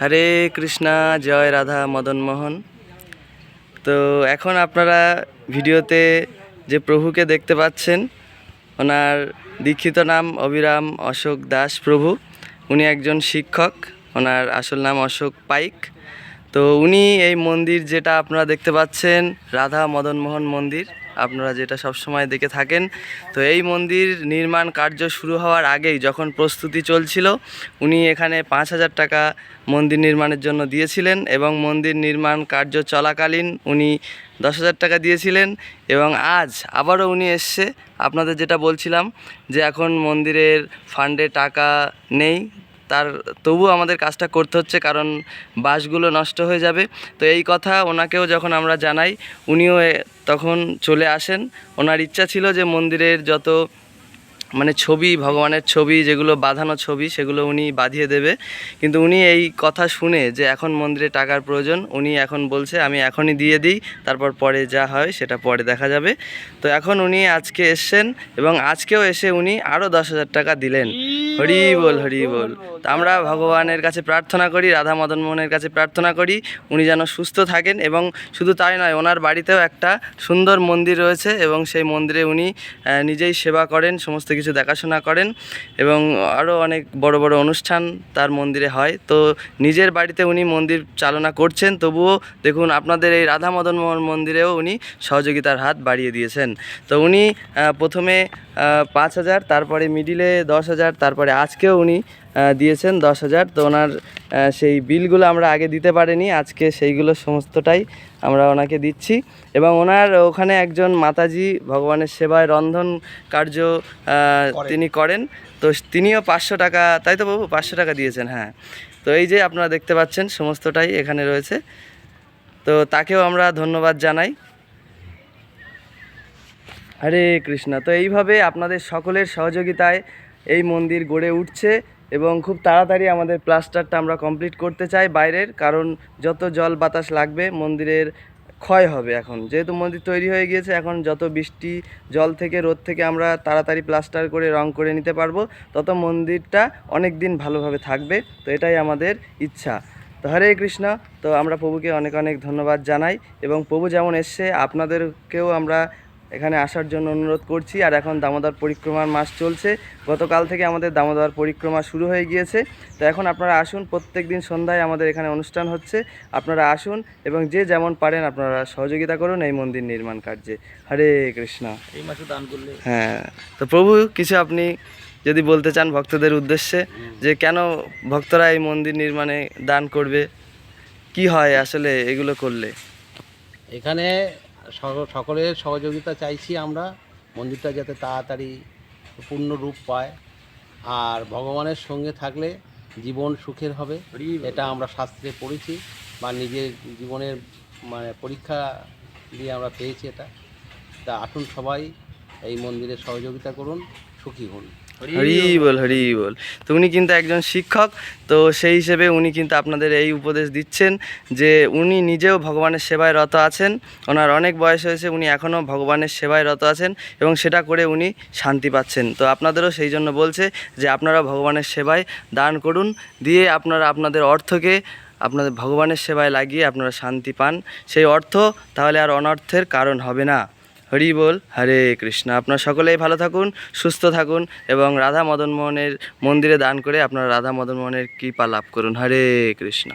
হরে কৃষ্ণা, জয় রাধা মদন মোহন। তো এখন আপনারা ভিডিওতে যে প্রভুকে দেখতে পাচ্ছেন, ওনার দীক্ষিত নাম অবিরাম অশোক দাস প্রভু। উনি একজন শিক্ষক, ওনার আসল নাম অশোক পাইক। তো উনি এই মন্দির যেটা আপনারা দেখতে পাচ্ছেন, রাধা মদন মোহন মন্দির। আপনারা যেটা সব সময় দেখে থাকেন। তো এই মন্দির নির্মাণ কার্য শুরু হওয়ার আগেই যখন প্রস্তুতি চলছিল, উনি এখানে পাঁচ হাজার টাকা মন্দির নির্মাণের জন্য দিয়েছিলেন এবং মন্দির নির্মাণ কার্য চলাকালীন উনি দশ হাজার টাকা দিয়েছিলেন এবং আজ আবারও উনি এসছে। আপনাদের যেটা বলছিলাম যে এখন মন্দিরের ফান্ডে টাকা নেই। তার তবু আমাদের কাজটা করতে হচ্ছে, কারণ বাসগুলো নষ্ট হয়ে যাবে। তো এই কথা ওনাকেও যখন আমরা জানাই, উনিও তখন চলে আসেন। ওনার ইচ্ছা ছিল যে মন্দিরের যত মানে ছবি, ভগবানের ছবি, যেগুলো বাঁধানো ছবি, সেগুলো উনি বাঁধিয়ে দেবে। কিন্তু উনি এই কথা শুনে যে এখন মন্দিরে টাকার প্রয়োজন, উনি এখন বলছে, আমি এখনই দিয়ে দিই, তারপর পরে যা হয় সেটা পরে দেখা যাবে। তো এখন উনি আজকে এসছেন এবং আজকেও এসে উনি আরও দশ হাজার টাকা দিলেন। হরি বল হরি বল তো আমরা ভগবানের কাছে প্রার্থনা করি রাধা মদন মোহনের কাছে প্রার্থনা করি উনি যেন সুস্থ থাকেন এবং শুধু তাই নয় ওনার বাড়িতেও একটা সুন্দর মন্দির রয়েছে এবং সেই মন্দিরে উনি নিজেই সেবা করেন সমস্ত কিছু দেখাশোনা করেন এবং আরও অনেক বড় বড় অনুষ্ঠান তার মন্দিরে হয়। তো নিজের বাড়িতে উনি মন্দির চালনা করছেন তবুও দেখুন আপনাদের এই রাধা মদন মোহন মন্দিরেও উনি সহযোগিতার হাত বাড়িয়ে দিয়েছেন। তো উনি প্রথমে পাঁচ হাজার তারপরে মিডিলে দশ হাজার তারপরে আজকেও উনি দিয়েছেন দশ হাজার। তো ওনার সেই বিলগুলো আমরা আগে দিতে পারিনি আজকে সেইগুলো সমস্তটাই আমরা ওনাকে দিচ্ছি। এবং ওনার ওখানে একজন মাতাজি ভগবানের সেবায় রন্ধন কার্য তিনি করেন। তো তিনিও পাঁচশো টাকা তাই তো বাবু? পাঁচশো টাকা দিয়েছেন হ্যাঁ। তো এই যে আপনারা দেখতে পাচ্ছেন সমস্তটাই এখানে রয়েছে। তো তাকেও আমরা ধন্যবাদ জানাই। হরে কৃষ্ণ। তো এইভাবে আপনাদের সকলের সহযোগিতায় এই মন্দির গড়ে উঠছে এবং খুব তাড়াতাড়ি আমাদের প্লাস্টারটা আমরা কমপ্লিট করতে চাই বাইরের, কারণ যত জল বাতাস লাগবে মন্দিরের ক্ষয় হবে এখন। যেহেতু মন্দির তৈরি হয়ে গিয়েছে, এখন যত বৃষ্টি, জল থেকে, রোদ থেকে আমরা তাড়াতাড়ি প্লাস্টার করে রং করে নিতে পারব, তত মন্দিরটা অনেক দিন ভালোভাবে থাকবে। তো এটাই আমাদের ইচ্ছা। তো হরে কৃষ্ণ, তো আমরা প্রভুকে অনেক অনেক ধন্যবাদ জানাই এবং প্রভু যেমন এসছে, আপনাদেরকেও আমরা এখানে আসার জন্য অনুরোধ করছি। আর এখন দামোদর পরিক্রমার মাস চলছে। গতকাল থেকে আমাদের দামোদর পরিক্রমা শুরু হয়ে গিয়েছে। তো এখন আপনারা আসুন প্রত্যেক দিন সন্ধ্যায় আমাদের এখানে অনুষ্ঠান হচ্ছে। আপনারা আসুন এবং যে যেমন পারেন আপনারা সহযোগিতা করুন এই মন্দির নির্মাণ কার্যে। হরে কৃষ্ণ। এই মাসে দান করলে হ্যাঁ। তো প্রভু কিছু আপনি যদি বলতে চান ভক্তদের উদ্দেশ্যে যে কেন ভক্তরা এই মন্দির নির্মাণে দান করবে? কি হয় আসলে এগুলো করলে? এখানে সকলের সহযোগিতা চাইছি আমরা। মন্দিরটা যাতে তাড়াতাড়ি পূর্ণ রূপ পায়। আর ভগবানের সঙ্গে থাকলে জীবন সুখের হবে। এটা আমরা শাস্ত্রে পড়েছি বা নিজের জীবনের মানে পরীক্ষা দিয়ে আমরা পেয়েছি এটা। তা আসুন সবাই এই মন্দিরে সহযোগিতা করুন, সুখী হন। হরি বল হরি বল তো উনি কিন্তু একজন শিক্ষক, তো সেই হিসেবে উনি কিন্তু আপনাদের এই উপদেশ দিচ্ছেন যে উনি নিজেও ভগবানের সেবায় রত আছেন। ওনার অনেক বয়স হয়েছে, উনি এখনও ভগবানের সেবায় রত আছেন এবং সেটা করে উনি শান্তি পাচ্ছেন। তো আপনাদেরও সেই জন্য বলছে যে আপনারা ভগবানের সেবায় দান করুন, দিয়ে আপনারা আপনাদের অর্থকে, আপনাদের ভগবানের সেবায় লাগিয়ে আপনারা শান্তি পান। সেই অর্থ তাহলে আর অনর্থের কারণ হবে না। হরি বল, হরে কৃষ্ণ। আপনারা সকলেই ভালো থাকুন, সুস্থ থাকুন এবং রাধা মদন মোহনের মন্দিরে দান করে আপনারা রাধা মদন মোহনের কৃপা লাভ করুন। হরে কৃষ্ণ।